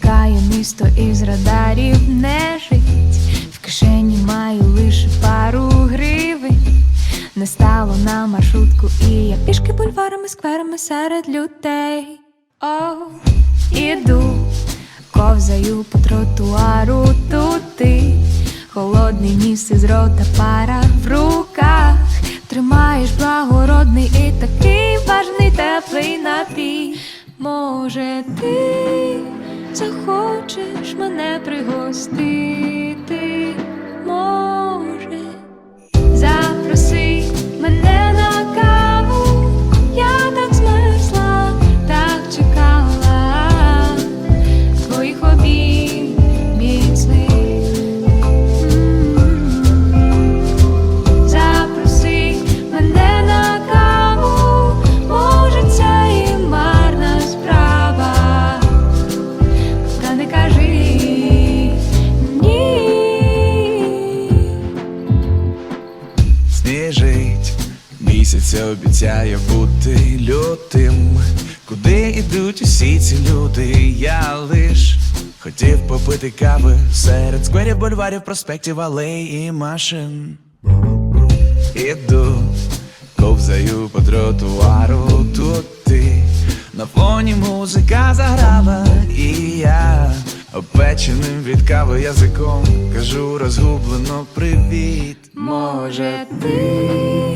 Тікає місто із радарів не жить. В кишені маю лише пару гривень. Не стало на маршрутку, і я пішки бульварами, скверами серед людей. О, іду, ковзаю по тротуару туди. Холодний ніс із рота пара в руках. Тримаєш благородний і такий важний теплий напій. Може, ти захочеш мене пригостити? Місяць обіцяє бути лютим. Куди ідуть усі ці люди? Я лиш хотів попити кави серед скверів, бульварів, проспектів, алей і машин. Іду, ковзаю по тротуару тут ти На фоні музика заграла, і я опеченим від кави язиком кажу розгублено привіт. Може, ти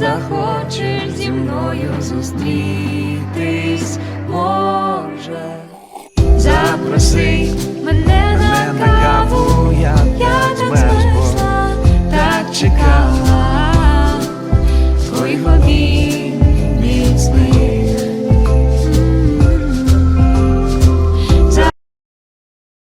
захочеш зі мною зустрітись, може, запроси мене на каву, я так змерзла, так чекала твоїх обід.